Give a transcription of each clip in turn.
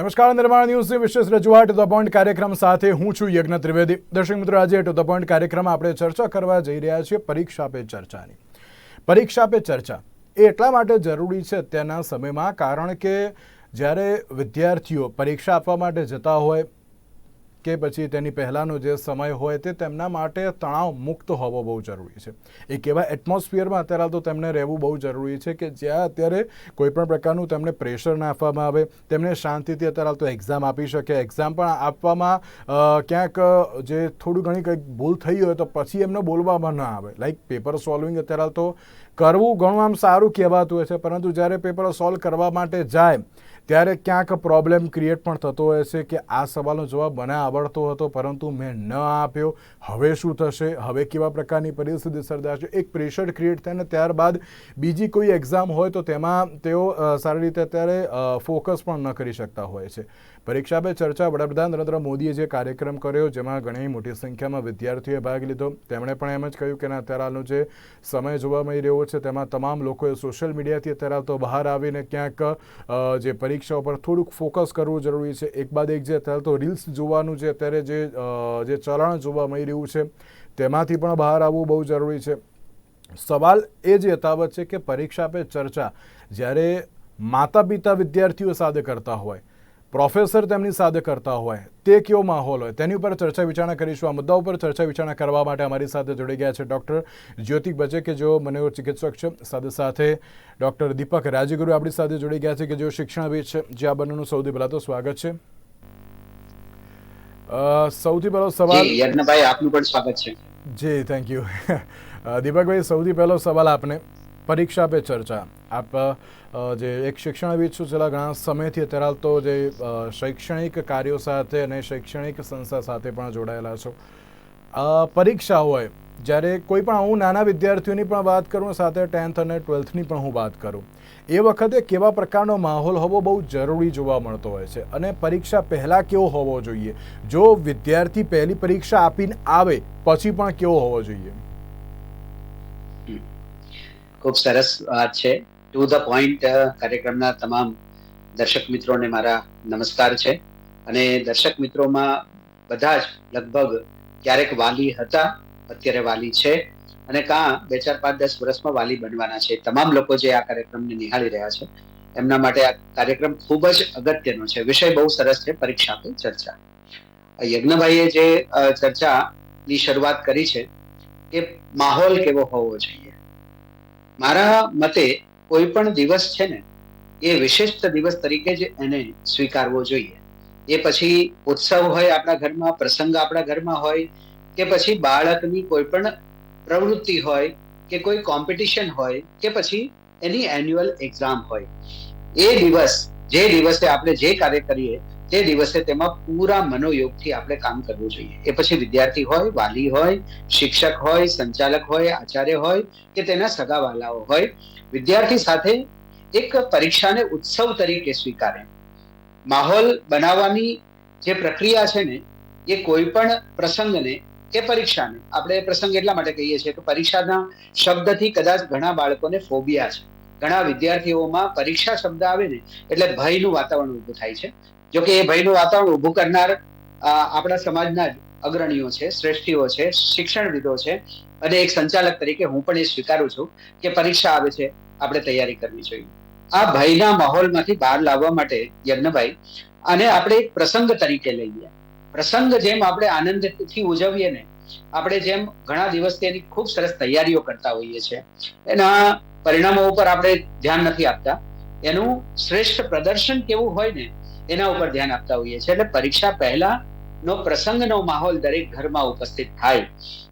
નમસ્કાર, નિર્માણ ન્યૂઝની વિશેષ રજૂઆત ટુ ધ પોઈન્ટ કાર્યક્રમ સાથે હું છું યજ્ઞ ત્રિવેદી. દર્શક મિત્રો, આજે ટુ ધ પોઈન્ટ કાર્યક્રમમાં આપણે ચર્ચા કરવા જઈ રહ્યા છીએ પરીક્ષા પે ચર્ચાની. પરીક્ષા પે ચર્ચા. એ એટલા માટે જરૂરી છે અત્યારના સમયમાં, કારણ કે જ્યારે વિદ્યાર્થીઓ પરીક્ષા આપવા માટે જતા હોય કે પછી તેની પહેલાંનો જે સમય હોય તે તેમના માટે તણાવ મુક્ત હોવો બહુ જરૂરી છે. એક એવા એટમોસ્ફિયરમાં અત્યારે તો તેમને રહેવું બહુ જરૂરી છે કે જ્યાં અત્યારે કોઈપણ પ્રકારનું તેમને પ્રેશર ના આપવામાં આવે, તેમને શાંતિથી અત્યારે તો એક્ઝામ આપી શકે. એક્ઝામ પણ આપવામાં ક્યાંક જે થોડું ઘણી કંઈક ભૂલ થઈ હોય તો પછી એમને બોલવામાં ન આવે. લાઈક પેપર સોલ્વિંગ અત્યારે તો કરવું ઘણું આમ સારું કહેવાતું હોય છે, પરંતુ જ્યારે પેપર સોલ્વ કરવા માટે જાય ત્યારે ક્યાંક પ્રોબ્લેમ ક્રિએટ પણ થતો હોય છે કે આ સવાલનો જવાબ મને આવડતો હતો, પરંતુ મેં ન આપ્યો. હવે શું થશે? હવે કેવા પ્રકારની પરિસ્થિતિ સર્જાશે? એક પ્રેશર ક્રિએટ થાય ને ત્યારબાદ બીજી કોઈ એક્ઝામ હોય તો તેમાં તેઓ સારી રીતે અત્યારે ફોકસ પણ ન કરી શકતા હોય છે. પરીક્ષા પે ચર્ચા વડાપ્રધાન નરેન્દ્ર મોદીએ જે કાર્યક્રમ કર્યો, જેમાં ઘણી મોટી સંખ્યામાં વિદ્યાર્થીઓએ ભાગ લીધો. તેમણે પણ એમ જ કહ્યું કે અત્યારે હાલનો જે સમય જોવા મળી રહ્યો છે, તેમાં તમામ લોકોએ સોશિયલ મીડિયાથી અત્યારે તો બહાર આવીને ક્યાંક જે પરીક્ષા ઉપર થોડુંક ફોકસ કરવું જરૂરી છે. એક બાદ એક જે અત્યારે તો રીલ્સ જોવાનું જે અત્યારે જે જે ચલણ જોવા મળી રહ્યું છે, તેમાંથી પણ બહાર આવવું બહુ જરૂરી છે. સવાલ એ જ યથાવત છે કે પરીક્ષા પે ચર્ચા જ્યારે માતા પિતા વિદ્યાર્થીઓ સાથે કરતા હોય પ્રોફેસર તેમની સાથે કરતા હોય તે કેવો માહોલ હોય તેની ઉપર ચર્ચા વિચારણા કરીશું. આ મુદ્દા ઉપર ચર્ચા વિચારણા કરવા માટે અમારી સાથે જોડી ગયા છે ડૉક્ટર જ્યોતિક બજે કે જેઓ મનોચિકિત્સક છે. સાથે સાથે ડૉક્ટર દીપક રાજગુરુ આપણી સાથે જોડી ગયા છે કે જેઓ શિક્ષણવિદ છે. જે આ બંનેનું સૌથી પહેલાં તો સ્વાગત છે. સૌથી પહેલો સવાલ યજ્ઞભાઈ આપનું પણ સ્વાગત છે. જી થેન્ક યુ. દીપકભાઈ સૌથી પહેલો સવાલ આપને. પરીક્ષા પે ચર્ચા. આપ જે એક શિક્ષણવિદ છો, છેલ્લા ઘણા સમયથી અત્યારે હાલ તો જે શૈક્ષણિક કાર્યો સાથે અને શૈક્ષણિક સંસ્થા સાથે પણ જોડાયેલા છો. પરીક્ષા હોય, જ્યારે કોઈ પણ હું નાના વિદ્યાર્થીઓની પણ વાત કરું, સાથે ટેન્થ અને ટ્વેલ્થની પણ હું વાત કરું, એ વખતે કેવા પ્રકારનો માહોલ હોવો બહુ જરૂરી જોવા મળતો હોય છે અને પરીક્ષા પહેલાં કેવો હોવો જોઈએ? જો વિદ્યાર્થી પહેલી પરીક્ષા આપીને આવે, પછી પણ કેવો હોવો જોઈએ? ખૂબ સરસ વાત છે. ટુ ધ પોઈન્ટ કાર્યક્રમના તમામ દર્શક મિત્રોને મારા નમસ્કાર છે. અને દર્શક મિત્રોમાં બધા જ લગભગ ક્યારેક વાલી હતા, અત્યારે વાલી છે. અને કાં બે ચાર પાંચ દસ વર્ષમાં વાલી બનવાના છે. તમામ લોકો જે આ કાર્યક્રમને નિહાળી રહ્યા છે, એમના માટે આ કાર્યક્રમ ખૂબ જ અગત્યનો છે. વિષય બહુ સરસ છે, પરીક્ષા પે ચર્ચા. યજ્ઞભાઈએ જે ચર્ચાની શરૂઆત કરી છે કે માહોલ કેવો હોવો જોઈએ? મારા મતે કોઈ પણ દિવસ છે ને, એ વિશિષ્ટ દિવસ તરીકે જ એને સ્વીકારવો જોઈએ. એ પછી ઉત્સવ હોય આપણા ઘરમાં, પ્રસંગ આપણા ઘરમાં હોય, કે પછી બાળકની કોઈ પણ પ્રવૃત્તિ હોય, કે કોઈ કોમ્પિટિશન હોય, કે પછી એની એન્યુઅલ એક્ઝામ હોય. એ દિવસ, જે દિવસે આપણે જે કાર્ય કરીએ તે દિવસે તેમાં પૂરા મનોયોગથી આપણે કામ કરવું જોઈએ. એ પછી વિદ્યાર્થી હોય, વાલી હોય, શિક્ષક હોય, સંચાલક હોય, આચાર્ય હોય કે તેના સગાવાલાઓ હોય, વિદ્યાર્થી સાથે એક પરીક્ષાને ઉત્સવ તરીકે સ્વીકારે. માહોલ બનાવવાની જે પ્રક્રિયા છે ને, એ કોઈ પણ પ્રસંગને, કે પરીક્ષાને, આપણે પ્રસંગ એટલા માટે કહીએ છીએ કે પરીક્ષાના શબ્દથી કદાચ ઘણા બાળકોને ફોબિયા છે. ઘણા વિદ્યાર્થીઓમાં પરીક્ષા શબ્દ આવે ને, એટલે ભયનું વાતાવરણ ઊભું થાય છે. જો કે એ ભયનું વાતાવરણ ઊભું કરનાર આપણા સમાજના અગ્રણીઓ છે, શ્રેષ્ઠીઓ છે, શિક્ષણવિદો છે અને એક સંચાલક તરીકે હું પણ એ સ્વીકારું છું કે પરીક્ષા આવે છે, આપણે તૈયારી કરવી જોઈએ. આ ભયના માહોલમાંથી બહાર લાવવા માટે યજ્ઞભાઈ, આને આપણે એક પ્રસંગ તરીકે લઈએ. પ્રસંગ જેમ આપણે આનંદથી ઉજવીએ ને, આપણે જેમ ઘણા દિવસથી એની ખૂબ સરસ તૈયારીઓ કરતા હોઈએ છીએ, એના પરિણામો ઉપર આપણે ધ્યાન નથી આપતા. એનું શ્રેષ્ઠ પ્રદર્શન કેવું હોય ને એના ઉપર ધ્યાન આપતા હોઈએ છીએ. એટલે પરીક્ષા પહેલા નો પ્રસંગનો માહોલ દરેક ઘરમાં ઉપસ્થિત થાય.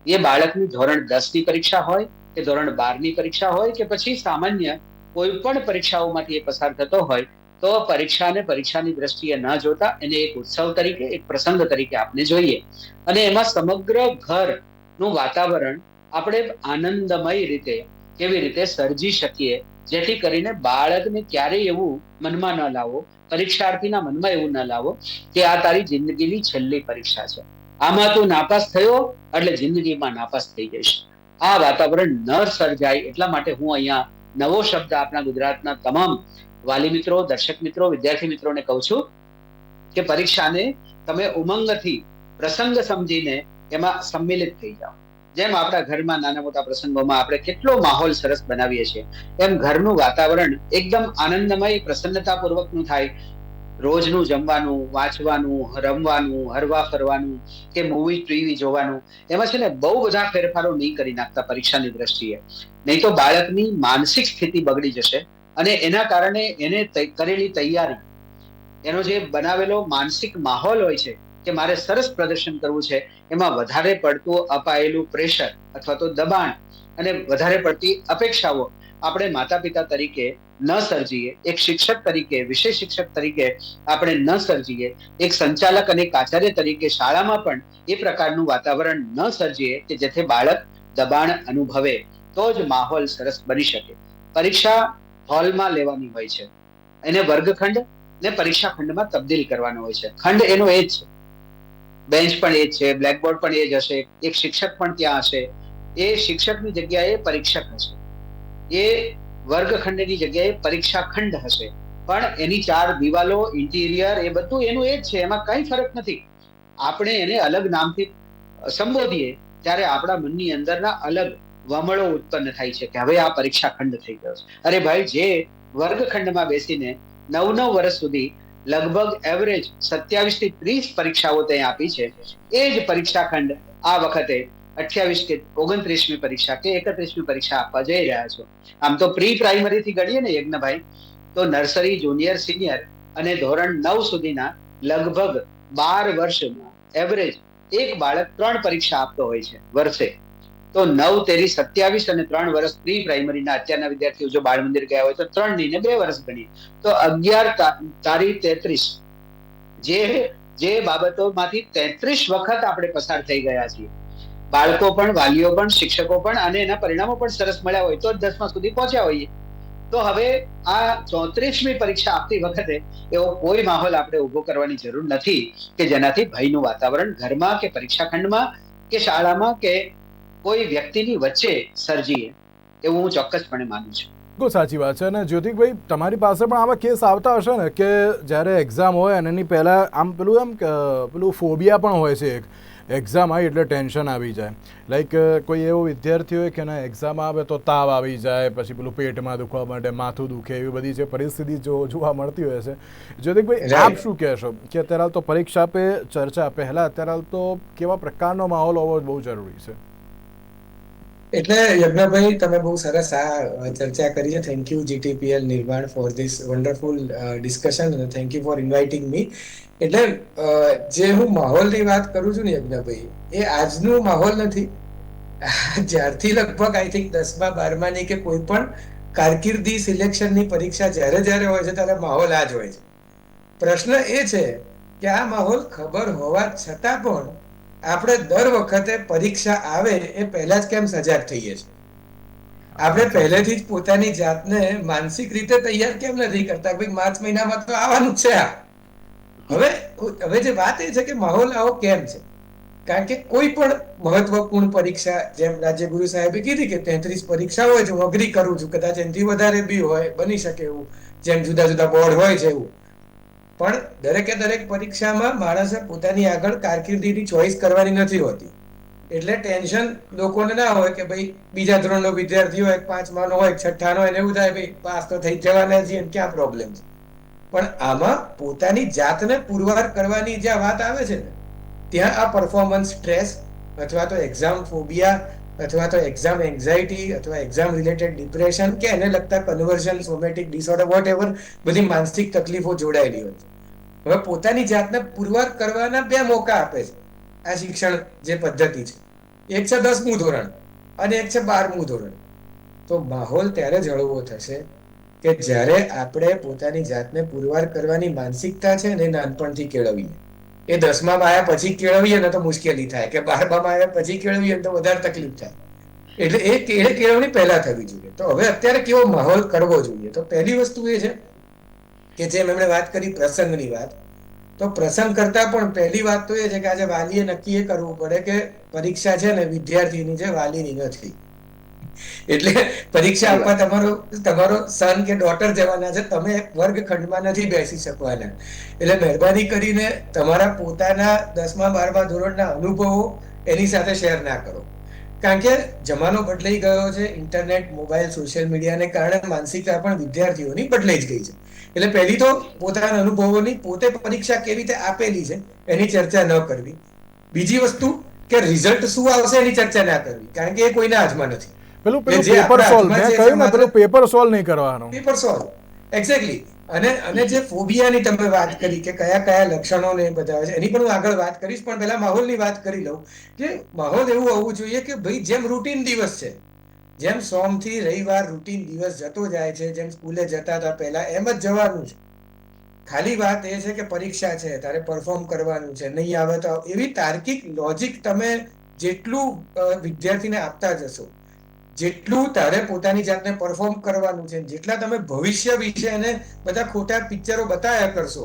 એ બાળકની ધોરણ દસની પરીક્ષા હોય, કે ધોરણ બારની પરીક્ષા હોય, કે પછી સામાન્ય કોઈ પણ પરીક્ષાઓમાંથી એ પસાર થતો હોય, તો પરીક્ષાને પરીક્ષાની દ્રષ્ટિએ ન જોતા એને એક ઉત્સવ તરીકે, એક પ્રસંગ તરીકે આપણે જોઈએ. અને એમાં સમગ્ર ઘરનું વાતાવરણ આપણે આનંદમય રીતે કેવી રીતે સર્જી શકીએ જેથી કરીને બાળકને ક્યારેય એવું મનમાં ન લાવો, પરીક્ષાર્થીના મનમાં એવું ન લાવો કે આ તારી જિંદગીની છેલ્લી પરીક્ષા છે. આમાં તું નાપાસ થયો એટલે જિંદગીમાં નાપાસ થઈ જઈશ. આ વાતાવરણ ન સર્જાય એટલા માટે હું અહીંયા નવો શબ્દ આપણા ગુજરાતના તમામ વાલી મિત્રો, દર્શક મિત્રો, વિદ્યાર્થી મિત્રોને કહું છું કે પરીક્ષાને તમે ઉમંગથી પ્રસંગ સમજીને એમાં સંમિલિત થઈ જાઓ. જેમ આપણા ઘરમાં નાના મોટા પ્રસંગોમાં આપણે કેટલો માહોલ સરસ બનાવીએ છીએ, એમ ઘરનું વાતાવરણ એકદમ આનંદમય, પ્રસન્નતાપૂર્વકનું થાય. રોજનું જમવાનું, વાંચવાનું, રમવાનું, હરવા ફરવાનું કે મૂવી ટીવી જોવાનું, એમાં છે ને બહુ બધા ફેરફારો નહીં કરી નાખતા પરીક્ષાની દ્રષ્ટિએ. નહીં તો બાળકની માનસિક સ્થિતિ બગડી જશે અને એના કારણે એને કરેલી તૈયારી, એનો જે બનાવેલો માનસિક માહોલ હોય છે કે મારે સરસ પ્રદર્શન કરવું છે, એમાં વધારે પડતું અપાયેલું પ્રેશર અથવા તો દબાણ અને વધારે પડતી અપેક્ષાઓ આપણે માતા પિતા તરીકે ન સર્જીએ, એક શિક્ષક તરીકે, વિશેષ શિક્ષક તરીકે આપણે ન સર્જીએ, એક સંચાલક અને આચાર્ય તરીકે શાળામાં પણ એ પ્રકારનું વાતાવરણ ન સર્જીએ કે જેથી બાળક દબાણ અનુભવે, તો જ માહોલ સરસ બની શકે. પરીક્ષા હોલમાં લેવાની હોય છે. એને વર્ગખંડ ને પરીક્ષા ખંડમાં તબદીલ કરવાનો હોય છે. ખંડ એનો એ જ છે. બેન્ચ પણ એ જ છે, બ્લેકબોર્ડ પણ એ જ હશે, એક શિક્ષક પણ ત્યાં હશે. એ શિક્ષકની જગ્યાએ પરીક્ષક હશે. એ વર્ગખંડની જગ્યાએ પરીક્ષા ખંડ હશે. પણ એની ચાર દિવાલો, ઇન્ટિરિયર એ બધું એનું એ જ છે, એમાં કઈ ફરક નથી. આપણે એને અલગ નામથી સંબોધીએ, ત્યારે આપણા મનની અંદરના અલગ વમળો ઉત્પન્ન થાય છે કે હવે આ પરીક્ષા ખંડ થઈ ગયો છે. અરે ભાઈ, જે વર્ગખંડમાં બેસીને નવ નવ વર્ષ સુધી લગભગ એવરેજ સત્યાવીસથી ત્રીસ પરીક્ષાઓ ત્યાં આપી છે. એ જ પરીક્ષા ખંડ આ વખતે અઠ્યાવીસ કે ઓગણત્રીસમી પરીક્ષા કે એકત્રીસમી પરીક્ષા આપવા જઈ રહ્યા છો. આમ તો પ્રી પ્રાઇમરી થી ગણીએ ને યજ્ઞભાઈ, તો નર્સરી જુનિયર સિનિયર અને ધોરણ નવ સુધીના લગભગ બાર વર્ષમાં એવરેજ એક બાળક ત્રણ પરીક્ષા આપતો હોય છે, વર્ષે. તો નવ, તેરી સત્યાવીસ અને ત્રણ વર્ષ પ્રી પ્રાઇમરીના અત્યારના વિદ્યાર્થીઓ જો બાળ મંદિર ગયા હોય તો ત્રણ નહીં ને બે વર્ષ ગણીએ. તો અગિયાર તા- તારી તેત્રીસ. જે જે બાબતોમાંથી તેત્રીસ વખત આપણે પસાર થઈ ગયા છીએ. બાળકો પણ, વાલીઓ પણ, શિક્ષકો પણ અને એના પરિણામો પણ સરસ મળ્યા હોય તો દસમા સુધી પહોંચ્યા હોઈએ. તો હવે આ ચોત્રીસમી પરીક્ષા આપતી વખતે એવો કોઈ માહોલ આપણે ઊભો કરવાની જરૂર નથી કે જેનાથી ભયનું વાતાવરણ ઘરમાં કે પરીક્ષા ખંડમાં કે શાળામાં કે કોઈ વ્યક્તિની વચ્ચે સર્જીએ એવું હું ચોક્કસપણે માનું છું. બિલકુલ સાચી વાત છે. અને જ્યોતિકભાઈ તમારી પાસે પણ આવા કેસ આવતા હશે ને કે જ્યારે એક્ઝામ હોય અને એની પહેલાં આમ પેલું એમ પેલું ફોબિયા પણ હોય છે એક. એક્ઝામ આવી એટલે ટેન્શન આવી જાય. લાઈક કોઈ એવો વિદ્યાર્થી હોય કે ના એક્ઝામ આવે તો તાવ આવી જાય પછી પેલું પેટમાં દુખવા માટે માથું દુખે એવી બધી જે પરિસ્થિતિ જો જોવા મળતી હોય છે. જ્યોતિકભાઈ. આપ શું કહેશો કે અત્યારે તો પરીક્ષા પે ચર્ચા પહેલાં અત્યારે તો કેવા પ્રકારનો માહોલ હોવો બહુ જરૂરી છે? એટલે યજ્ઞભાઈ, તમે બહુ સરસ આ ચર્ચા કરી છે. Thank you GTPL Nirman for this wonderful discussion અને thank you for inviting me એટલે જે હું માહોલની વાત કરું છું ને યજ્ઞભાઈ, એ આજનું માહોલ નથી. જ્યારથી લગભગ આઈ થિંક દસમા, બારમાની કે કોઈ પણ કારકિર્દી સિલેક્શનની પરીક્ષા જ્યારે જ્યારે હોય છે, ત્યારે માહોલ આ જ હોય છે. પ્રશ્ન એ છે કે આ માહોલ ખબર હોવા છતાં પણ આપણે દર વખતે પરીક્ષા આવે એ પહેલા જ કેમ સજાગ થઈએ છીએ? આપણે પહેલેથી જ પોતાની જાતને માનસિક રીતે તૈયાર કેમ નથી કરતા? ભાઈ માર્ચ મહિનામાં તો આવવાનું છે આ. હવે હવે જે વાત એ છે કે માહોલ આવો કેમ છે? કારણ કે કોઈ પણ મહત્વપૂર્ણ પરીક્ષા જેમ રાજ્યગુરુ સાહેબે કીધી કે તેત્રીસ પરીક્ષા હોય છે હું અગ્રી કરું છું કદાચ એનાથી વધારે બી હોય બની શકે એવું જેમ જુદા જુદા બોર્ડ હોય છે એવું. પણ દરેકે દરેક પરીક્ષામાં માણસે પોતાની આગળ કારકિર્દીની ચોઈસ કરવાની નથી હોતી. એટલે ટેન્શન લોકોને ના હોય કે ભાઈ બીજા ધોરણનો વિદ્યાર્થી હોય, પાંચમાનો હોય, છઠ્ઠાનો હોય એવું થાય ભાઈ પાસ તો થઈ જવાના છીએ ક્યાં પ્રોબ્લેમ છે? પણ આમાં પોતાની જાતને પુરવાર કરવાની જ્યાં વાત આવે છે ને, ત્યાં આ પરફોર્મન્સ સ્ટ્રેસ અથવા તો એક્ઝામ ફોબિયા અથવા તો એક્ઝામ એન્ઝાયટી અથવા એક્ઝામ રિલેટેડ ડિપ્રેશન કે એને લગતા conversion somatic disorder whatever બધી માનસિક તકલીફો જોડાયેલી હોય છે. હવે પોતાની જાતને પુરવાર કરવાના બે મોકા આપે છે. આ શિક્ષણ જે પદ્ધતિ છે. એક છે દસમું ધોરણ અને એક છે બારમું ધોરણ. તો માહોલ ત્યારે જળવો થશે કે જ્યારે આપણે પોતાની જાતને પુરવાર કરવાની માનસિકતા છે ને નાનપણથી કેળવીએ. એ દસમામાં આવ્યા પછી કેળવીએ ને તો મુશ્કેલી થાય. કે બારમામાં આવ્યા પછી કેળવીએ ને તો વધારે તકલીફ થાય. એટલે એ કેળે કેળવણી પહેલા થવી જોઈએ. તો હવે અત્યારે કેવો માહોલ કરવો જોઈએ? તો પહેલી વસ્તુ એ છે કે જેમ એમણે વાત કરી પ્રસંગની વાત, તો પ્રસંગ કરતા પણ પહેલી વાત તો એ છે કે આજે વાલીએ નક્કી એ કરવું પડે કે પરીક્ષા છે ને વિદ્યાર્થીની છે વાલીની નથી. એટલે પરીક્ષા આપવા તમારો તમારો સન કે ડોટર જવાના છે તમે વર્ગખંડમાં નથી બેસી શકવાના એટલે મહેરબાની કરીને તમારા પોતાના દસમા બારમા ધોરણના અનુભવો એની સાથે શેર ના કરો. કારણ કે જમાનો બદલાઈ ગયો છે ઇન્ટરનેટ મોબાઈલ સોશિયલ મીડિયાને કારણે માનસિકતા પણ વિદ્યાર્થીઓની બદલાઈ જ ગઈ છે. એટલે પહેલી તો પોતાના અનુભવોની પોતે પરીક્ષા કેવી રીતે આપેલી છે એની ચર્ચા ન કરવી. બીજી વસ્તુ કે રિઝલ્ટ શું આવશે એની ચર્ચા ના કરવી કારણ કે એ કોઈના હાથમાં નથી. પેલું પેલું પેપર સોલ્વ મેં કહ્યું ને પેલું પેપર સોલ્વ નહીં કરવાનું. પેપર સોલ્વ એક્ઝેક્ટલી અને અને જે ફોબિયાની તમે વાત કરી કે કયા કયા લક્ષણો ને બધા છે એની પણ હું આગળ વાત કરીશ પણ પહેલા માહોલની વાત કરી લઉં કે માહોલ એવું હોવું જોઈએ કે ભાઈ જેમ રૂટીન દિવસ છે જેમ સોમથી રવિવાર રૂટીન દિવસ જતો જાય છે જેમ સ્કૂલે જતા હતા પહેલા એમ જ જવાનું છે. ખાલી વાત એ છે કે પરીક્ષા છે તારે પરફોર્મ કરવાનું છે નહીં આવે તો એવી તાર્કિક લોજિક તમે જેટલું વિદ્યાર્થીને આપતા જશો જેટલું તારે પોતાની જાતને પરફોર્મ કરવાનું છે, જેટલા તમે ભવિષ્ય વિશે એને બધા ખોટા પિક્ચરો બતાવ્યા કરશો,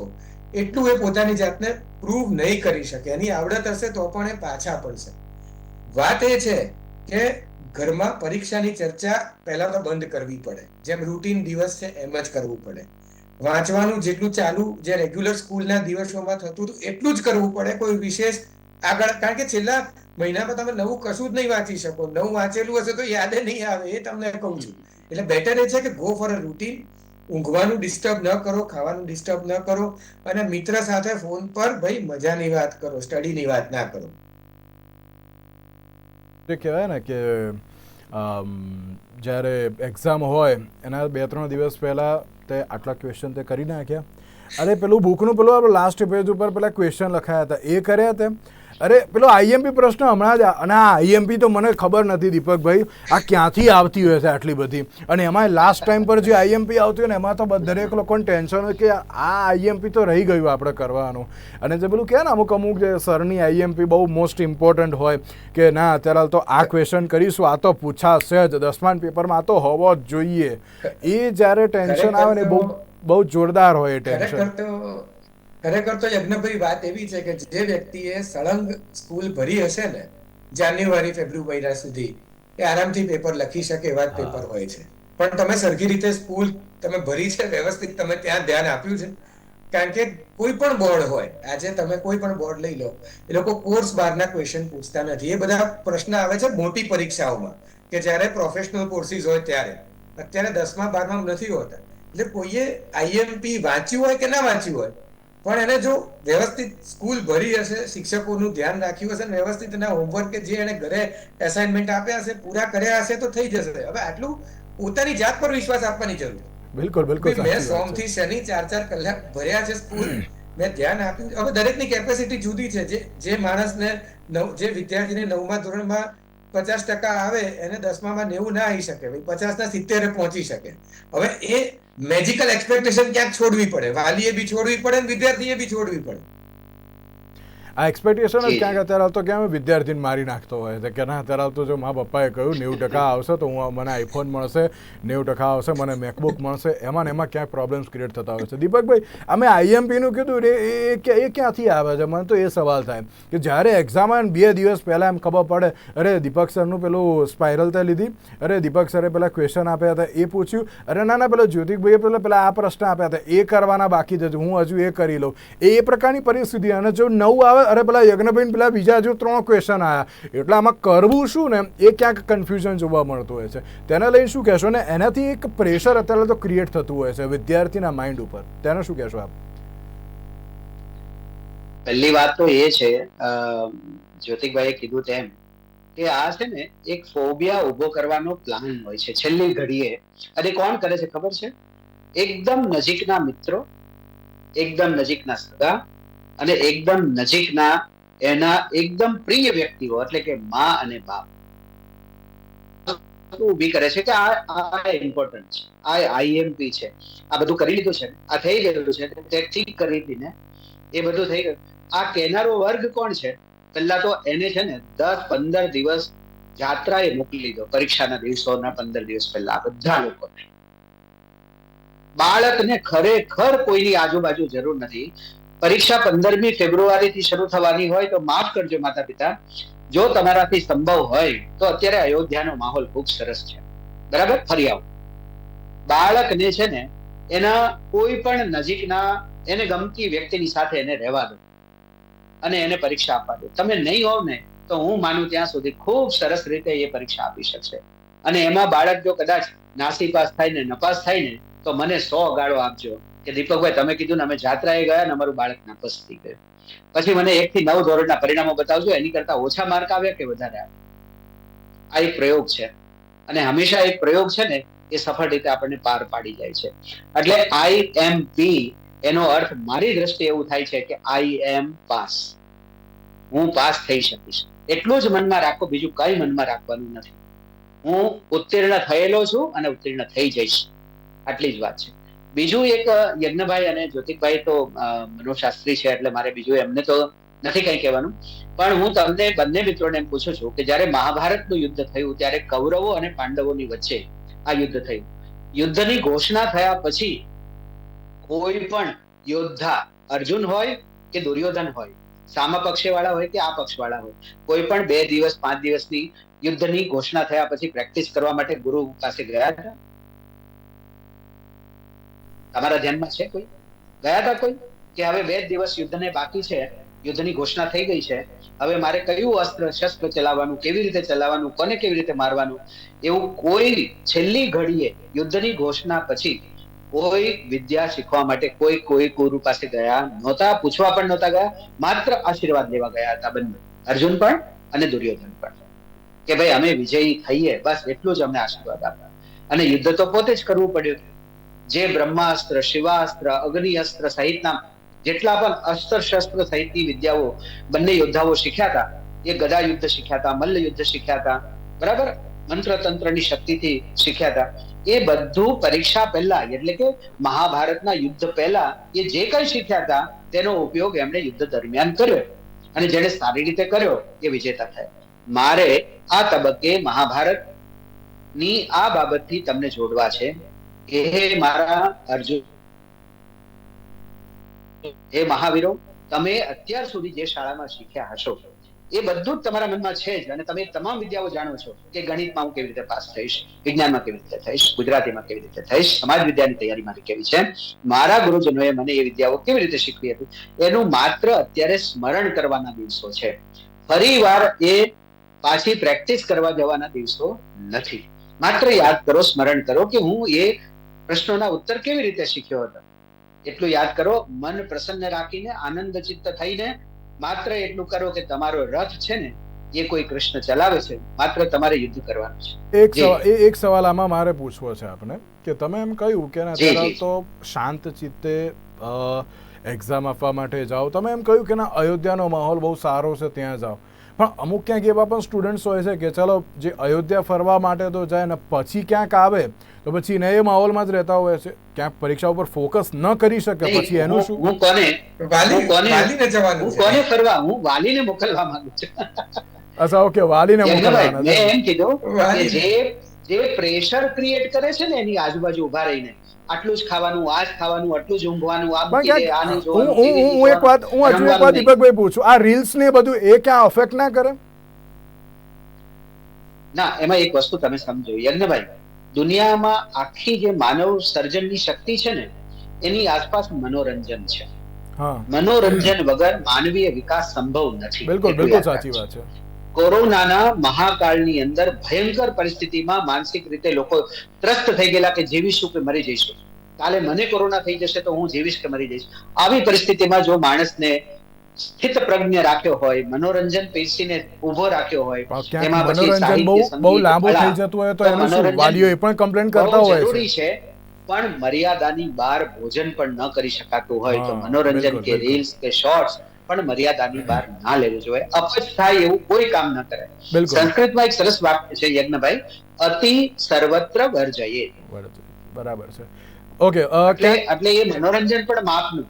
એટલું એ પોતાની જાતને પ્રૂવ નહીં કરી શકે. એની આવડત હશે તો પણ એ પાછા પડશે. વાત એ છે કે ઘરમાં પરીક્ષાની ચર્ચા પહેલા તો બંધ કરવી પડે. જેમ રૂટીન દિવસ છે એમ જ કરવું પડે. વાંચવાનું જેટલું ચાલુ જે રેગ્યુલર સ્કૂલના દિવસોમાં થતું હતું, એટલું જ કરવું પડે. કોઈ વિશેષ આગળ, કારણ કે છેલ્લા મહિનામાં તમે નવું કશું જ નહીં વાંચી શકો. નવું વાંચેલું હશે તો યાદ નહીં આવે, એ તમને કહું છું. એટલે બેટર એ છે કે ગો ફોર અ રૂટીન ઊંઘવાનું ડિસ્ટર્બ ન કરો, ખાવાનું ડિસ્ટર્બ ન કરો અને મિત્ર સાથે ફોન પર ભાઈ મજાની વાત કરો સ્ટડીની વાત ના કરો. જે કહેવાય ને કે જ્યારે એક્ઝામ હોય, એના બે ત્રણ દિવસ પહેલાં તે આટલા ક્વેશ્ચન તે કરી નાખ્યા. અરે પેલું બુકનું પેલું આપણે લાસ્ટ પેજ ઉપર પેલા ક્વેશ્ચન લખાયા હતા. એ કર્યા તે? અરે પેલો આઈએમપી પ્રશ્ન હમણાં જ અને આ આઈએમપી તો મને ખબર નથી દીપકભાઈ. આ ક્યાંથી આવતી હોય છે આટલી બધી? અને એમાં લાસ્ટ ટાઈમ પર જે આઈએમપી આવતી હોય ને એમાં તો દરેક લોકોને ટેન્શન હોય કે આ આઈએમપી તો રહી ગયું આપણે કરવાનું. અને જે પેલું કહે ને અમુક અમુક જે સરની આઈએમપી બહુ મોસ્ટ ઇમ્પોર્ટન્ટ હોય કે ના અત્યારે તો આ ક્વેશ્ચન કરીશું આ તો પૂછાશે જ. દસમાન પેપરમાં આ તો હોવો જ જોઈએ. એ જ્યારે ટેન્શન આવે ને બહુ બહુ જોરદાર હોય એ ટેન્શન ખરેખર તો યજ્ઞભાઈ વાત એવી છે કે જે વ્યક્તિએ સળંગ સ્કૂલ ભરી હશે ને જાન્યુઆરી ફેબ્રુઆરી સુધી એ આરામથી પેપર લખી શકે એવા જ પેપર હોય છે. પણ તમે સરખી રીતે સ્કૂલ તમે ભરી છે વ્યવસ્થિત તમે ત્યાં ધ્યાન આપ્યું છે. કારણ કે કોઈ પણ બોર્ડ હોય આજે તમે કોઈ પણ બોર્ડ લઈ લો એ લોકો કોર્સ બહારના ક્વેશ્ચન પૂછતા નથી. એ બધા પ્રશ્ન આવે છે મોટી પરીક્ષાઓમાં કે જ્યારે પ્રોફેશનલ કોર્સિસ હોય ત્યારે. અત્યારે દસમા બારમા નથી હોતા. એટલે કોઈએ આઈએમપી વાંચ્યું હોય કે ના વાંચ્યું હોય પણ એને જો વ્યવસ્થિત સ્કૂલ ભરી હશે શિક્ષકોનું ધ્યાન રાખ્યું હશે ને વ્યવસ્થિત એના હોમવર્ક કે જે એને ઘરે એસાઇનમેન્ટ આપ્યા હશે પૂરા કર્યા હશે તો થઈ જશે. હવે આટલું પોતાની જાત પર વિશ્વાસ આપવાની જરૂર બિલકુલ બિલકુલ મેં સોમથી શનિ ચાર ચાર કલાક ભર્યા છે સ્કૂલ. મેં ધ્યાન આપ્યું. હવે દરેકની કેપેસિટી જુદી છે. જે જે માણસને નવ જે વિદ્યાર્થીને નવમા ધોરણમાં પચાસ ટકા આવે, એને દસમામાં નેવું ના આવી શકે. ભાઈ પચાસ ના સિત્તેરે પહોંચી શકે. હવે એ મેજિકલ એક્સપેક્ટેશન ક્યાંક છોડવી પડે. વાલીએ બી છોડવી પડે ને વિદ્યાર્થીએ બી છોડવી પડે. આ એક્સપેક્ટેશન જ. ક્યાંક અત્યારે તો અમે વિદ્યાર્થીને મારી નાખતો હોય છે. કે ના અત્યારે તો જો મા પપ્પાએ કહ્યું નેવું ટકા આવશે તો હું મને આઈફોન મળશે નેવું ટકા આવશે મને મેકબુક મળશે. એમાં ને એમાં ક્યાંક પ્રોબ્લેમ્સ ક્રિએટ થતા હોય છે. દીપકભાઈ અમે આઈએમપીનું કીધું ને એ એ ક્યાંથી આવે છે? મને તો એ સવાલ થાય. કે જ્યારે એક્ઝામ આવે ને બે દિવસ પહેલાં એમ ખબર પડે અરે દીપક સરનું પેલું સ્પાઇરલ તે લીધી. અરે દીપક સરે પેલા ક્વેશ્ચન આપ્યા હતા એ પૂછ્યું. અરે ના ના પેલા જ્યોતિકભાઈએ પેલા પેલા આ પ્રશ્ન આપ્યા હતા. એ કરવાના બાકી જ હું હજુ એ કરી લઉં. એ એ પ્રકારની પરિસ્થિતિ. અને જો નવું આવે અરે પેલા યજ્ઞભાઈ પેલા બીજા હજુ ત્રણ ક્વેશ્ચન આવ્યા એટલે આમાં કરવું શું ને એ ક્યાંક કન્ફ્યુઝન જોવા મળતું હોય છે. તેને લઈને શું કહેશો ને, એનાથી એક પ્રેશર અત્યારે તો ક્રિએટ થતું હોય છે વિદ્યાર્થીના માઇન્ડ ઉપર. તેને શું કહેશો આપ? પહેલી વાત તો એ છે જ્યોતિકભાઈએ કીધું તેમ કે આ છે ને એક ફોબિયા ઊભો કરવાનો પ્લાન હોય છે. છેલ્લી ઘડીએ. અને કોણ કરે છે ખબર છે? એકદમ નજીકના મિત્રો, એકદમ નજીકના સગા અને એકદમ નજીકના એના એકદમ પ્રિય વ્યક્તિઓ, એટલે કે મા અને બાપ. ઊભી કરે છે કે આ આ ઇમ્પોર્ટન્ટ છે, આ આઈએમપી છે. આ બધું કરી લીધું છે. આ થઈ ગયેલું છે. તે કરી દીને એ બધું થઈ ગયું. આ કેનારો વર્ગ કોણ છે? પહેલા તો એને છે ને દસ પંદર દિવસ યાત્રાએ મોકલી દો પરીક્ષાના દિવસોના પંદર દિવસ પહેલા બધા લોકો. બાળકને ખરેખર કોઈની આજુબાજુ જરૂર નથી. પરીક્ષા પંદરમી ફેબ્રુઆરી થી શરૂ થવાની હોય તો માફ કરજો માતા પિતા જો તમારાથી સંભવ હોય તો અત્યારે અયોધ્યાનો માહોલ ખૂબ સરસ છે. બરાબર? ફરી આવો. બાળકને છે ને એના કોઈ પણ નજીકના એને ગમતી વ્યક્તિની સાથે એને રહેવા દો અને એને પરીક્ષા આપવા દો. તમે નહીં હોવ ને તો હું માનું ત્યાં સુધી ખૂબ સરસ રીતે એ પરીક્ષા આપી શકશે. અને એમાં બાળક જો કદાચ નાસી પાસ થાય ને નપાસ થાય ને તો મને સો ગાળો આપજો. કે દીપકભાઈ, તમે કીધું ને અમે જાત્રાએ ગયા ને અમારું બાળક નાપસ થઈ ગયું. પછી મને એક થી નવ ધોરણના પરિણામો બતાવજો, એની કરતા ઓછા માર્ક આવ્યા કે વધારે આવ્યા? આ એક પ્રયોગ છે. અને હંમેશા એક પ્રયોગ છે ને, એ સફળ રીતે આપણને પાર પાડી જાય છે. એટલે આઈ એમ પી, એનો અર્થ મારી દ્રષ્ટિએ એવું થાય છે કે આઈ એમ પાસ. હું પાસ થઈ શકીશ. એટલું જ મનમાં રાખો, બીજું કઈ મનમાં રાખવાનું નથી. હું ઉત્તીર્ણ થયેલો છું અને ઉત્તીર્ણ થઈ જઈશ. આટલી જ વાત છે. બીજું એક યજ્ઞભાઈ અને જ્યોતિકભાઈ તો મનોશાસ્ત્રી છે, એટલે મારે બીજું એમને તો નથી કઈ કહેવાનું. પણ હું તમને બંને મિત્રોને એમ પૂછું છું કે જ્યારે મહાભારતનું યુદ્ધ થયું, ત્યારે કૌરવો અને પાંડવોની વચ્ચે આ યુદ્ધ થયું. યુદ્ધની ઘોષણા થયા પછી કોઈ પણ યોદ્ધા અર્જુન હોય કે દુર્યોધન હોય, સામા પક્ષે વાળા હોય કે આ પક્ષ વાળા હોય, કોઈ પણ બે દિવસ, પાંચ દિવસની યુદ્ધની ઘોષણા થયા પછી પ્રેક્ટિસ કરવા માટે ગુરુ પાસે ગયા હતા? તમારા ધ્યાનમાં છે કોઈ? ગયા હતા કોઈ? કે હવે બે દિવસ યુદ્ધને બાકી છે, યુદ્ધની ઘોષણા થઈ ગઈ છે, હવે મારે કયું અસ્ત્ર શસ્ત્ર ચલાવવાનું, કેવી રીતે ચલાવવાનું, કોને કેવી રીતે મારવાનું? એવું કોઈ છેલ્લી ઘડીએ યુદ્ધની ઘોષણા પછી કોઈ વિદ્યા શીખવા માટે કોઈ કોઈ ગુરુ પાસે ગયા નહોતા, પૂછવા પણ નહોતા ગયા, માત્ર આશીર્વાદ લેવા ગયા હતા બંને. અર્જુન પણ અને દુર્યોધન પણ. કે ભાઈ અમે વિજયી થઈએ, બસ એટલું જ અમને આશીર્વાદ આપ્યા અને યુદ્ધ તો પોતે જ કરવું પડ્યું. જે બ્રહ્માસ્ત્ર, શિવાસ્ત્ર અગ્નિ સહિતના જેટલા પણ અસ્ત્ર શસ્ત્ર સહિતની વિદ્યાઓ બંને યોદ્ધાઓ શીખ્યા હતા, એ ગદા યુદ્ધ શીખ્યા હતા મલ્લ યુદ્ધ શીખ્યા હતા, બરાબર? મંત્ર તંત્રની શક્તિથી શીખ્યા હતા. એ બધું પરીક્ષા પહેલા, એટલે કે મહાભારતના યુદ્ધ પહેલા, એ જે કંઈ શીખ્યા હતા, તેનો ઉપયોગ એમણે યુદ્ધ દરમિયાન કર્યો. અને જેને સારી રીતે કર્યો, એ વિજેતા થયા. મારે આ તબક્કે મહાભારતની આ બાબતથી તમને જોડવા છે. કે હે મારા અર્જુન. હે મહાવીરો, તમે અત્યાર સુધી જે શાળામાં શીખ્યા હશો, એ બધું જ તમારા મનમાં છે જ અને તમે તમામ વિદ્યાઓ જાણો છો કે ગણિતમાં હું કેવી રીતે પાસ થઈશ, વિજ્ઞાનમાં કેવી રીતે થઈશ, ગુજરાતીમાં કેવી રીતે થઈશ, સમાજ વિદ્યાની તૈયારી મારી કેવી છે, મારા ગુરુજનોએ મને એ વિદ્યાઓ કેવી રીતે શીખવી હતી, એનું માત્ર અત્યારે સ્મરણ કરવાના દિવસો છે. ફરી વાર એ પાછી પ્રેક્ટિસ કરવા જવાના દિવસો નથી. માત્ર યાદ કરો, સ્મરણ કરો કે હું એ પ્રશ્નોના ઉત્તર કેવી રીતે શીખ્યો હતો? એટલું યાદ કરો મન પ્રસન્ન રાખીને આનંદ ચિત્ત થઈને માત્ર એટલું કરો કે તમારો રથ છે ને એ કોઈ કૃષ્ણ ચલાવે છે માત્ર તમારે યુદ્ધ કરવાનું છે. એક સવાલ એક સવાલ આમાં મારે પૂછવો છે આપને કે તમે એમ કહ્યું કે ના. તો શાંત ચિત્તે એક્ઝામ આપવા માટે જાઓ. તમે એમ કહ્યું કે ના અયોધ્યાનો માહોલ બહુ સારો છે ત્યાં જાઓ. પણ અમુક ક્યાંક એવા પણ સ્ટુડન્ટ્સ હોય છે કે ચલો જે અયોધ્યા ફરવા માટે તો જાય ને પછી ક્યાંક આવે તો પછી એને એ માહોલમાં જ રહેતા હોય છે. ક્યાંક પરીક્ષા ઉપર ફોકસ ન કરી શકે પછી એનું શું? હું કોને વાલી કોને- વાલીને જવાનું હું કોને ફરવા હું વાલીને મોકલવા માંગુ છું. અચ્છા ઓકે વાલીને મોકલવાના મેં એમ કીધું જે જે પ્રેશર ક્રિએટ કરે છે ને એની આજુબાજુ ઊભા રહીને આટલું જ ખાવાનું આ જ ખાવાનું આટલું જ ઊંઘવાનું આ પણ આ નહીં હું જોવાનું, હું હું હું એક વાત હું હજુ એક વાત દીપકભાઈ પૂછું. આ રીલ્સ ને બધું એ ક્યાં અફેક્ટ ના કરે? ના એમાં એક વસ્તુ તમે સમજો. યજ્ઞભાઈ દુનિયામાં આખી જે માનવ સર્જનની શક્તિ છે ને એની આસપાસ મનોરંજન છે. મનોરંજન વગર માનવીય વિકાસ સંભવ નથી. બિલકુલ બિલકુલ સાચી વાત છે. કોરોનાના મહાકાળની અંદર ભયંકર પરિસ્થિતિમાં માનસિક રીતે લોકો ત્રસ્ત થઈ ગયેલા કે જીવીશું કે મરી જઈશું. કાલે મને કોરોના થઈ જશે તો હું જીવીશ કે મરી જઈશ. આવી પરિસ્થિતિમાં જો માણસને સ્થિત પ્રજ્ઞ રાખ્યો હોય મનોરંજન પેશીને ઊભો રાખ્યો હોય એમાં પછી બહુ બહુ લાંબુ થઈ જતું હોય તો તો એનું શું? વાલીઓ એ પણ કમ્પ્લેન કરતા હોય જરૂરી છે. પણ મર્યાદાની બહાર ભોજન પણ ન કરી શકાતું હોય તો મનોરંજન કે રીલ્સ કે શોર્ટ્સ પણ મર્યાદાની બહાર ના લેવું જોઈએ. અપજ થાય એવું કોઈ કામ ન કરે. સંસ્કૃતમાં એક સરસ વાક્ય છે યજ્ઞભાઈ અતિ સર્વત્ર વર્જયે બરાબર છે. ઓકે એટલે એટલે એ મનોરંજન પણ માપનું.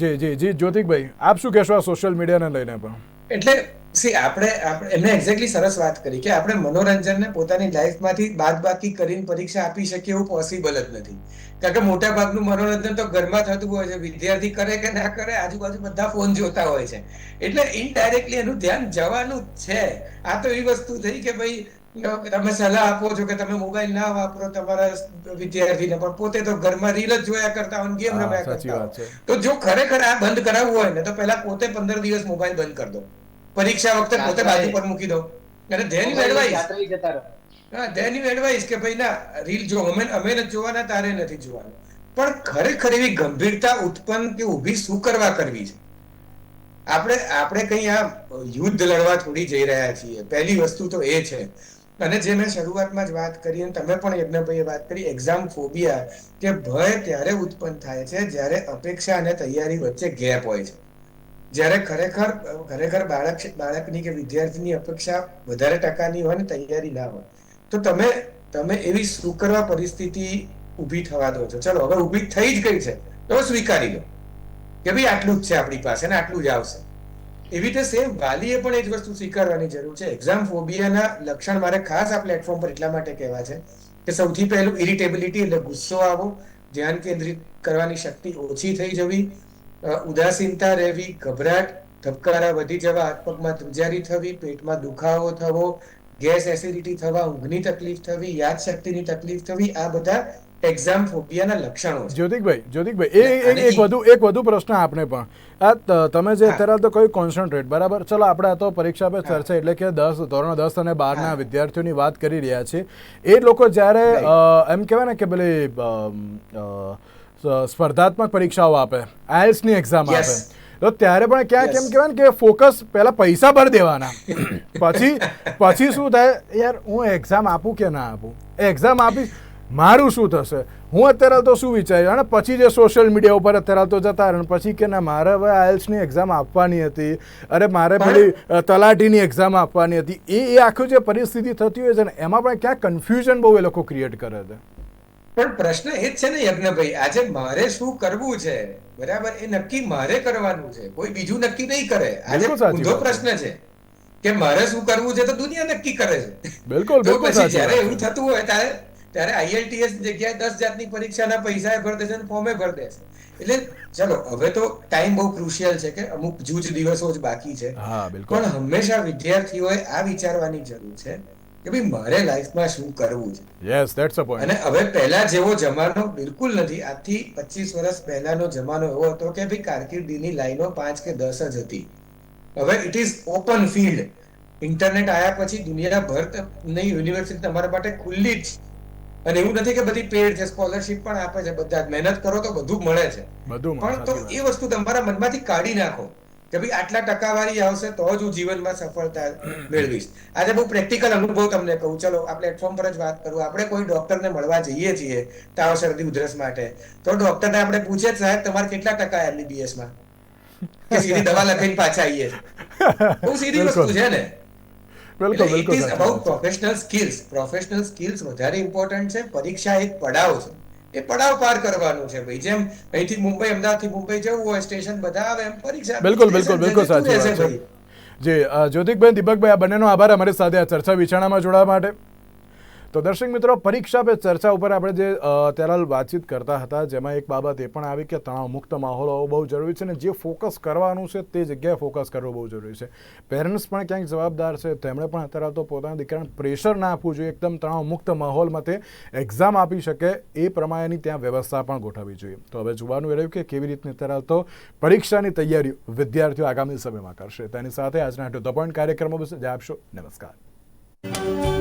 જી જી જી જ્યોતિકભાઈ આપ શું કહેશો આ સોશિયલ મીડિયાને લઈને પણ? એટલે સી આપણે આપણે એમને એક્ઝેક્ટલી સરસ વાત કરી કે આપણે મનોરંજનને પોતાની લાઈફમાંથી બાદ બાકી કરીને પરીક્ષા આપી શકીએ એવું પોસિબલ જ નથી. કારણ કે મોટા ભાગનું મનોરંજન તો ઘરમાં થતું હોય છે વિદ્યાર્થી કરે કે ના કરે આજુબાજુ બધા ફોન જોતા હોય છે. એટલે ઇનડાયરેક્ટલી એનું ધ્યાન જવાનું જ છે. આ તો એવી વસ્તુ થઈ કે ભાઈ તમે સલાહ આપો છો કે તમે મોબાઈલ ના વાપરો તમારા વિદ્યાર્થીને પણ. પોતે તો ઘરમાં રીલ જ જોયા કરતા હોય ગેમ રમ્યા કરતા તો જો ખરેખર આ બંધ કરાવવું હોય ને તો પહેલા પોતે પંદર દિવસ મોબાઈલ બંધ કરી દો. પરીક્ષા વખતે પોતે બાજુ પર મૂકી દો અને ધેન એડવાઇસ. રહો. હા ધેન યુ એડવાઇસ કે ભાઈ ના રીલ જો અમે અમે નથી જોવાના તારે નથી જોવાનું. પણ ખરેખર એવી ગંભીરતા ઉત્પન્ન કે ઊભી શું કરવા કરવી છે? આપણે આપણે કઈ આ યુદ્ધ લડવા થોડી જઈ રહ્યા છીએ. પહેલી વસ્તુ તો એ છે. અને જે મેં શરૂઆતમાં જ વાત કરી અને તમે પણ યજ્ઞભાઈએ વાત કરી એક્ઝામ ફોબિયા કે ભય ત્યારે ઉત્પન્ન થાય છે જ્યારે અપેક્ષા અને તૈયારી વચ્ચે ગેપ હોય છે. જ્યારે ખરેખર ખરેખર બાળક બાળકની કે વિદ્યાર્થીની અપેક્ષા વધારે ટકાની હોય ને તૈયારી ના હોય, તો તમે તમે એવી શું કરવા પરિસ્થિતિ ઊભી થવા દો છો. ચલો, હવે ઊભી થઈ જ ગઈ છે, તો સ્વીકારી લો કે ભાઈ આટલું જ છે આપણી પાસે ને આટલું જ આવશે. એવી રીતે સેમ વાલીએ પણ એ જ વસ્તુ સ્વીકારવાની જરૂર છે. એક્ઝામ ફોબિયાના લક્ષણ મારે ખાસ આ પ્લેટફોર્મ પર એટલા માટે કહેવા છે કે સૌથી પહેલું ઇરિટેબિલિટી એટલે ગુસ્સો આવો ધ્યાન કેન્દ્રિત કરવાની શક્તિ ઓછી થઈ જવી ઉદાસીનતા રહેવી ગભરાટ ધબકારા વધી જવા હાથ પગમાં ધ્રુજારી થવી પેટમાં દુખાવો થવો ગેસ એસિડિટી થવા ઊંઘની તકલીફ થવી યાદશક્તિની તકલીફ થવી આ બધા એક્ઝામ ફોબિયાના લક્ષણો જ્યોતિકભાઈ જ્યોતિકભાઈ એ એક- વધુ એક વધુ પ્રશ્ન આપને પણ. આ તમે જે. અત્યારે તો કોઈ કોન્સન્ટ્રેટ બરાબર? ચલો આપણે આ તો પરીક્ષા પર. ચર્ચા એટલે કે દસ ધોરણ દસ અને બારના વિદ્યાર્થીઓની વાત કરી રહ્યા છે એ લોકો જ્યારે એમ કહેવાય ને કે સ- સ્પર્ધાત્મક પરીક્ષાઓ આપે આઈએલ્સની એક્ઝામ આપે. તો ત્યારે પણ ક્યાં. કેમ કહેવાય ને કે ફોકસ પહેલાં પૈસા ભર દેવાના. પછી પછી શું થાય? યાર હું એક્ઝામ આપું કે ના આપું? એક્ઝામ આપી મારું શું થશે? હું અત્યારે તો શું વિચાર્યું? અને પછી જે સોશિયલ મીડિયા ઉપર અત્યારે તો જતા રહે પછી કે ના મારે હવે આઈએલ્સની એક્ઝામ આપવાની હતી. અરે મારે પેલી તલાટીની એક્ઝામ આપવાની હતી. એ એ આખું જે પરિસ્થિતિ થતી હોય છે ને એમાં પણ ક્યાંક કન્ફ્યુઝન બહુ એ લોકો ક્રિએટ કરે છે. પણ પ્રશ્ન એ જ છે ને યજ્ઞભાઈ આજે મારે શું કરવું છે? બરાબર? એ નક્કી મારે કરવાનું છે. કોઈ બીજું નક્કી નહીં કરે. આજે ઊંધો પ્રશ્ન છે કે મારે શું કરવું છે તો દુનિયા નક્કી કરે છે. બિલકુલ બિલકુલ પછી જ્યારે એવું થતું હોય ત્યારે ત્યારે આઈએલટીએસ જગ્યાએ દસ જાતની પરીક્ષાના પૈસા ભર દેશે અને ફોર્મે ભર દેશે. એટલે ચલો હવે તો ટાઈમ બહુ ક્રુશિયલ છે કે અમુક જૂજ દિવસો જ બાકી છે. પણ હંમેશા વિદ્યાર્થીઓએ આ વિચારવાની જરૂર છે કે ભાઈ મારે લાઈફમાં શું કરવું છે? યસ ધેટ્સ અ પોઈન્ટ અને હવે પહેલા જેવો જમાનો બિલકુલ નથી. આજથી પચીસ વર્ષ પહેલાનો જમાનો એવો હતો કે ભાઈ કારકિર્દીની લાઈનો 5 કે 10 જ હતી. હવે it is open field internet આવ્યા પછી દુનિયાભરની યુનિવર્સિટી તમારા માટે ખુલ્લી જ અને એવું નથી કે બધી પેડ છે સ્કોલરશિપ પણ આપે છે બધા મહેનત કરો તો બધું મળે છે. પણ તો એ વસ્તુ તમારા મનમાંથી કાઢી નાખો. કે ભાઈ આટલા ટકાવારી આવશે તો જ હું જીવનમાં સફળતા મેળવીશ. આજે બહુ પ્રેક્ટિકલ અનુભવ તમને કહું. ચલો આ પ્લેટફોર્મ પર જ વાત કરું. આપણે કોઈ ડોક્ટરને મળવા જઈએ છીએ તાવ શરદી ઉધરસ માટે તો ડોક્ટરને આપણે પૂછે જ, સાહેબ તમારે કેટલા ટકા એમબીબીએસમાં કે સીધી દવા લખીને પાછા આવીએ. બહુ સીધી વસ્તુ છે ને? બિલકુલ બિલકુલ છે. professional skills. પ્રોફેશનલ સ્કિલ્સ વધારે ઇમ્પોર્ટન્ટ છે. પરીક્ષા એક પડાવ છે. એ પડાવ પાર કરવાનું છે ભાઈ. જેમ અહીંથી મુંબઈ અમદાવાદથી મુંબઈ જવું હોય સ્ટેશન બધા આવે એમ પરીક્ષા બિલકુલ બિલકુલ બિલકુલ સાચી વાત છે. ભાઈ. જી જ્યોતિકભાઈ દીપકભાઈ આ બંનેનો આભાર અમારી સાથે આ ચર્ચા વિચારણામાં જોડાવા માટે. તો દર્શક મિત્રો, પરીક્ષા પે ચર્ચા ઉપર આપણે જે અત્યારે ત્યારે વાતચીત કરતા હતા, જેમાં એક બાબત એ પણ આવી કે તણાવ મુક્ત માહોલ હોવો બહુ જરૂરી છે અને જે ફોકસ કરવાનું છે તે જગ્યાએ ફોકસ કરવું બહુ જરૂરી છે. પેરેન્ટ્સ પણ ક્યાંક જવાબદાર છે, તેમણે પણ અત્યારે તો પોતાના દીકરાને પ્રેશર ના આપવું જોઈએ, એકદમ તણાવ મુક્ત માહોલમાં તે એક્ઝામ આપી શકે એ પ્રમાણેની ત્યાં વ્યવસ્થા પણ ગોઠવવી જોઈએ. તો હવે જોવાનું એ રહ્યું કે કેવી રીતની અત્યારે તો પરીક્ષાની તૈયારીઓ વિદ્યાર્થીઓ આગામી સમયમાં કરશે. તેની સાથે આજના ટુ ધ પોઈન્ટ કાર્યક્રમો વિશે આપશો. નમસ્કાર.